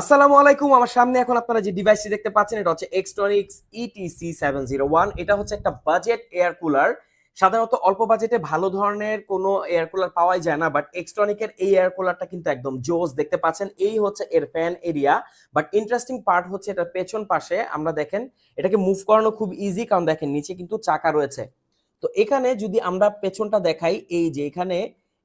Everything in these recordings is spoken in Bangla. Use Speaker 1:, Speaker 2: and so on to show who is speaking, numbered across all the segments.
Speaker 1: আসসালামু আলাইকুম। আমার সামনে এখন আপনারা যে ডিভাইসটি দেখতে পাচ্ছেন, এটা হচ্ছে এক্সট্রনিক্স ইটিসি সেভেন জিরো ওয়ান এটা হচ্ছে একটা বাজেট এয়ার কুলার সাধারণত অল্প বাজেটে ভালো ধরনের কোনো এয়ার কুলার পাওয়াই যায় না বাট এক্সট্রনিকের এই এয়ার কুলারটা কিন্তু একদম জোস দেখতে পাচ্ছেন। এই হচ্ছে এর fan area but interesting part হচ্ছে এটার পেছন পাশে, আমরা দেখেন, এটাকে মুভ করানো খুব ইজি কারণ দেখেন, নিচে কিন্তু চাকা রয়েছে। তো এখানে যদি আমরা পেছনটা দেখাই, এই যে এখানে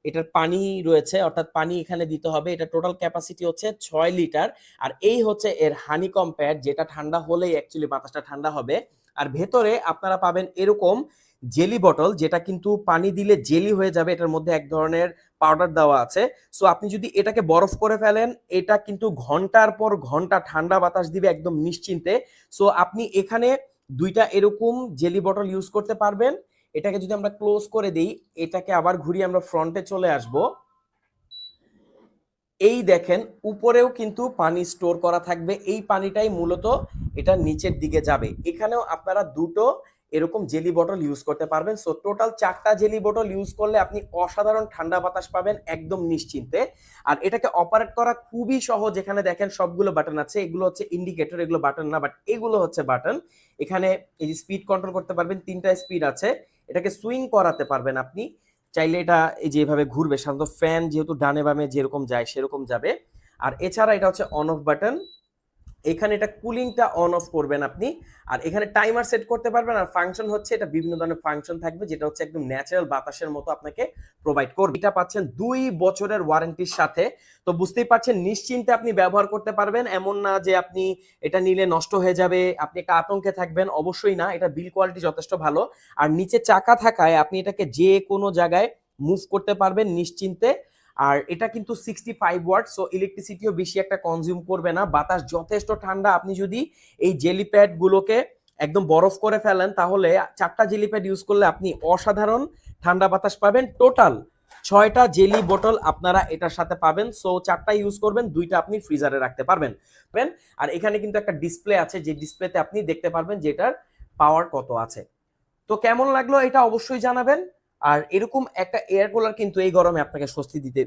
Speaker 1: এটার পানি রয়েছে, অর্থাৎ পানি এখানে দিতে হবে। এটা টোটাল ক্যাপাসিটি হচ্ছে ছয় লিটার, আর এই হচ্ছে এর হানিকম প্যাড যেটা ঠান্ডা হলেই অ্যাকচুয়ালি বাতাসটা ঠান্ডা হবে। আর ভেতরে আপনারা পাবেন এরকম জেলি বটল যেটা কিন্তু পানি দিলে জেলি হয়ে যাবে, এটার মধ্যে এক ধরনের পাউডার দেওয়া আছে। সো আপনি যদি এটাকে বরফ করে ফেলেন, এটা কিন্তু ঘণ্টার পর ঘণ্টা ঠান্ডা বাতাস দিবে একদম নিশ্চিন্তে। সো আপনি এখানে দুইটা এরকম জেলি বটল ইউজ করতে পারবেন। এটাকে যদি আমরা ক্লোজ করে দিই, এটাকে আবার ঘুরিয়ে আমরা ফ্রন্টে চলে আসব। এই দেখেন, উপরেও কিন্তু পানি স্টোর করা থাকবে। এই পানিটাই মূলত এটা নিচের দিকে যাবে। এখানেও আপনারা দুটো এরকম জেলি বটল ইউজ করতে পারবেন। সো টোটাল চারটা জেলি বটল ইউজ করলে আপনি অসাধারণ ঠান্ডা বাতাস পাবেন, একদম নিশ্চিন্তে। আর এটাকে অপারেট করা খুবই সহজ। এখানে দেখেন সবগুলো বাটন আছে। এগুলো হচ্ছে ইন্ডিকেটর এগুলো বাটন না বাট এগুলো হচ্ছে বাটন এখানে এই যে স্পিড কন্ট্রোল করতে পারবেন, তিনটা স্পিড আছে। এটাকে সুইং করাতে পারবেন আপনি। চাইলে এটা এই যেভাবে ঘুরবে, সাধারণত ফ্যান যেহেতু ডানে বামে যেরকম যায়, সেরকম যাবে। আর এছাড়া এটা হচ্ছে অন অফ বাটন এখানে এটা কুলিংটা অন অফ করবেন আপনি। আর এখানে টাইমার সেট করতে পারবেন। আর ফাংশন হচ্ছে এটা বিভিন্ন ধরনের ফাংশন থাকবে, যেটা হচ্ছে একদম ন্যাচারাল বাতাসের মতো আপনাকে প্রোভাইড করবে। এটা পাচ্ছেন দুই বছরের ওয়ারেন্টির সাথে। তো বুঝতেই পারছেন, নিশ্চিন্তে আপনি ব্যবহার করতে পারবেন। এমন না যে আপনি এটা নিলে নষ্ট হয়ে যাবে, আপনি একটা আতঙ্কে থাকবেন, অবশ্যই না। এটা বিল কোয়ালিটি যথেষ্ট ভালো। আর নিচে চাকা থাকায় আপনি এটাকে যে কোনো জায়গায় মুভ করতে পারবেন নিশ্চিন্তে। আর এটা কিন্তু সিক্সটি ফাইভ ওয়াট সো ইলেকট্রিসিটিও বেশি একটা কনজিউম করবে না। বাতাস যথেষ্ট ঠান্ডা। আপনি যদি এই জেলি প্যাড গুলোকে একদম বরফ করে ফেলেন, তাহলে চারটা জেলি প্যাড ইউজ করলে আপনি অসাধারণ ঠান্ডা বাতাস পাবেন। টোটাল ছয়টা জেলি বোটল আপনারা এটার সাথে পাবেন। সো চারটা ইউজ করবেন, দুইটা আপনি ফ্রিজারে রাখতে পারবেন? আর এখানে কিন্তু একটা ডিসপ্লে আছে, যে ডিসপ্লেতে আপনি দেখতে পারবেন যে এটার পাওয়ার কত আছে। তো কেমন লাগল এটা অবশ্যই জানাবেন। আর এরকম একটা এয়ার কুলার কিন্তু এই গরমে আপনাকে স্বস্তি দিতে